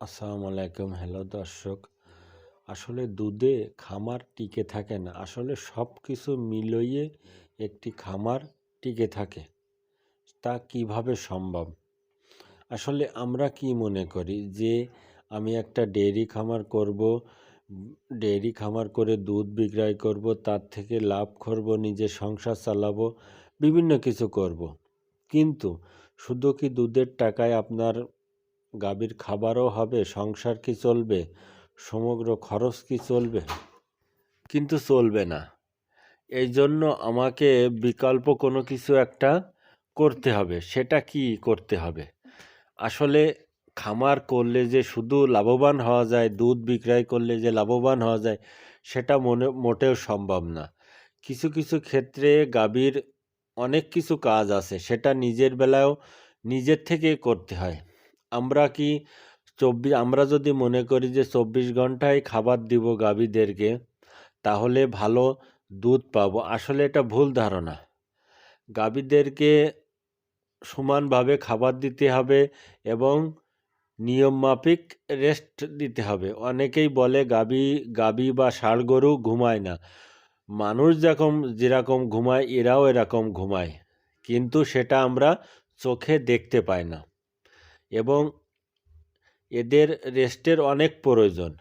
আসসালামু আলাইকুম। হ্যালো দর্শক। আসলে দুধে খামার টিকে থাকে না। আসলে সব কিছু মিলিয়ে একটি খামার টিকে থাকে। তা কীভাবে সম্ভব? আসলে আমরা কি মনে করি যে, আমি একটা ডেয়ারি খামার করব, ডেয়ারি খামার করে দুধ বিক্রয় করব, তার থেকে লাভ করব, নিজে সংসার চালাবো, বিভিন্ন কিছু করব। কিন্তু শুধু কি দুধের টাকায় আপনার গাভীর খাবারও হবে, সংসার কি চলবে, সমগ্র খরচ কি চলবে? কিন্তু চলবে না। এই জন্য আমাকে বিকল্প কোনো কিছু একটা করতে হবে, সেটা কি করতে হবে? আসলে খামার করলে যে শুধু লাভবান হওয়া যায়, দুধ বিক্রয় করলে যে লাভবান হওয়া যায়, সেটা মনে, মোটেও সম্ভব না। কিছু কিছু ক্ষেত্রে গাভীর অনেক কিছু কাজ আছে, সেটা নিজের বেলায়ও নিজের থেকে করতে হয়। আমরা কি চব্বিশ আমরা যদি মনে করি যে চব্বিশ ঘন্টায় খাবার দিব গাভীদেরকে, তাহলে ভালো দুধ পাবো। আসলে এটা ভুল ধারণা। গাভীদেরকে সমানভাবে খাবার দিতে হবে এবং নিয়ম মাফিক রেস্ট দিতে হবে। অনেকেই বলে গাভী গাভী বা ষাড় গরু ঘুমায় না। মানুষ যখন যেরকম ঘুমায়, এরাও এরকম ঘুমায়। কিন্তু সেটা আমরা চোখে দেখতে পাই না। এবং এদের রেস্টের অনেক প্রয়োজন।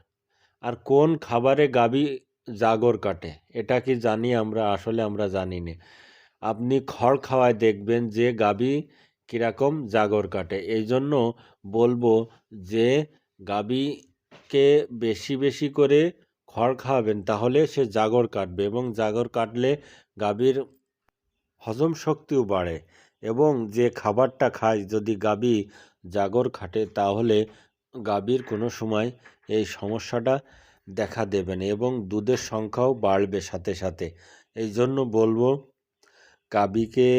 আর কোন খাবারে গাবি জাগর কাটে, এটা কি জানি আমরা, আসলে আমরা জানি না। আপনি খড় খাওয়ায় দেখবেন যে গাবি কীরকম জাগর কাটে। এই জন্য বলব যে গাবিকে বেশি বেশি করে খড় খাওয়াবেন, তাহলে সে জাগর কাটবে এবং জাগর কাটলে গাভীর হজম শক্তিও বাড়ে। এবং যে খাবারটা খায়, যদি গাবি জাগর খাটে, তাহলে গাভীর কোনো সময় এই সমস্যাটা দেখা দেবে না এবং দুধের সংখ্যাও বাড়বে সাথে সাথে। এই জন্য বলব গাভীকে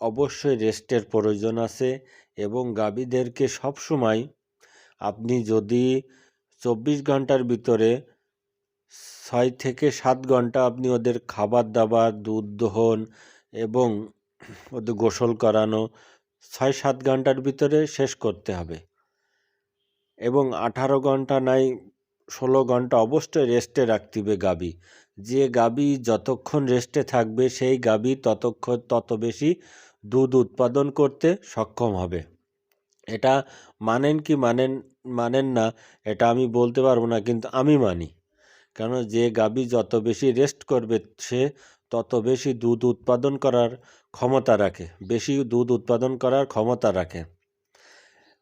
অবশ্যই রেস্টের প্রয়োজন আছে এবং গাভীদেরকে সবসময় আপনি যদি চব্বিশ ঘণ্টার ভিতরে ছয় থেকে সাত ঘণ্টা আপনি ওদের খাবার দাবার, দুধ, দোহন এবং ওদের গোসল করানো, ছয় সাত ঘণ্টার ভিতরে শেষ করতে হবে। এবং আঠারো ঘণ্টা নাই, ষোলো ঘণ্টা অবশ্যই রেস্টে রাখতে হবে গাবি। যে গাবি যতক্ষণ রেস্টে থাকবে, সেই গাবি ততক্ষণ, তত বেশি দুধ উৎপাদন করতে সক্ষম হবে। এটা মানেন কি মানেন মানেন না, এটা আমি বলতে পারব না, কিন্তু আমি মানি। কেন যে গাবি যত বেশি রেস্ট করবে সে তত বেশি দুধ উৎপাদন করার ক্ষমতা রাখে, বেশি দুধ উৎপাদন করার ক্ষমতা রাখে।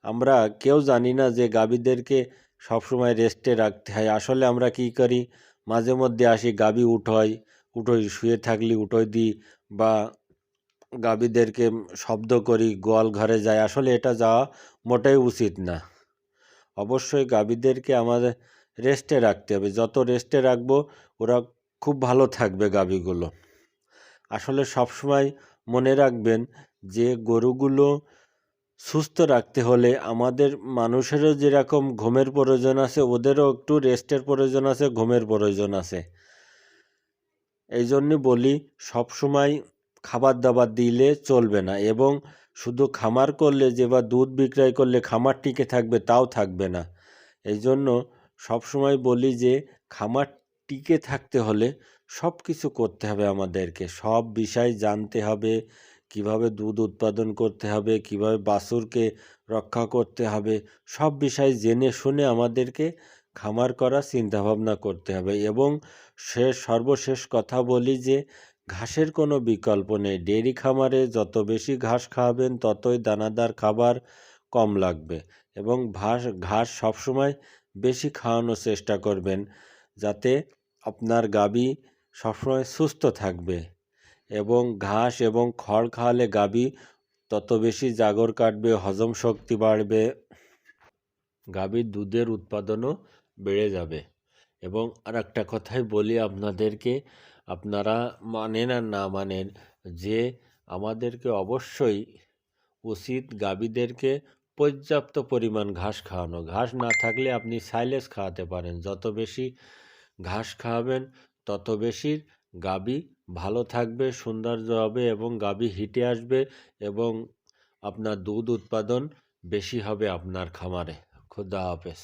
আমরা কেউ জানি না যে গাভীদেরকে সবসময় রেস্টে রাখতে হয়। আসলে আমরা কি করি? মাঝে মধ্যে আসি, গাভী উঠোয় উঠোই শুয়ে থাকলে উঠোই দিই বা গাভীদেরকে শব্দ করি, গোয়াল ঘরে যায় আসলে এটা যাওয়া মোটেই উচিত না। অবশ্যই গাভীদেরকে আমাদের রেস্টে রাখতে হবে। যত রেস্টে রাখব, ওরা খুব ভালো থাকবে গাভীগুলো। আসলে সবসময় মনে রাখবেন যে, গরুগুলো সুস্থ রাখতে হলে আমাদের মানুষেরও যেরকম ঘুমের প্রয়োজন আছে, ওদেরও একটু রেস্টের প্রয়োজন আছে, ঘুমের প্রয়োজন আছে। এই জন্যে বলি, সবসময় খাবার দাবার দিলে চলবে না এবং শুধু খামার করলে যে বা দুধ বিক্রয় করলে খামার টিকে থাকবে, তাও থাকবে না। এই জন্য সবসময় বলি যে, খামার টিকে থাকতে হলে সব কিছু করতে হবে আমাদেরকে। সব বিষয় জানতে হবে, কীভাবে দুধ উৎপাদন করতে হবে, কীভাবে বাছুরকে রক্ষা করতে হবে, সব বিষয় জেনে শুনে আমাদেরকে খামার করার চিন্তাভাবনা করতে হবে। এবং সে সর্বশেষ কথা বলি যে, ঘাসের কোনো বিকল্প নেই। ডেয়ারি খামারে যত বেশি ঘাস খাওয়াবেন, ততই দানাদার খাবার কম লাগবে। এবং ঘাস ঘাস সবসময় বেশি খাওয়ানোর চেষ্টা করবেন, যাতে আপনার গাবি সবসময় সুস্থ থাকবে এবং ঘাস এবং খড় খাওয়ালে গাভী তত বেশি জাগর কাটবে, হজম শক্তি বাড়বে গাভীর দুধের উৎপাদনও বেড়ে যাবে। এবং আর একটা কথাই বলি আপনাদেরকে, আপনারা মানেন আর না মানেন, যে আমাদেরকে অবশ্যই উচিত গাভীদেরকে পর্যাপ্ত পরিমাণ ঘাস খাওয়ানো। ঘাস না থাকলে আপনি সাইলেজ খাওয়াতে পারেন। যত বেশি ঘাস খাওয়াবেন, তত বেশি গাবি ভালো থাকবে, সৌন্দর্য হবে এবং গাবি হিটে আসবে এবং আপনার দুধ উৎপাদন বেশি হবে আপনার খামারে। খুদা হাফেজ।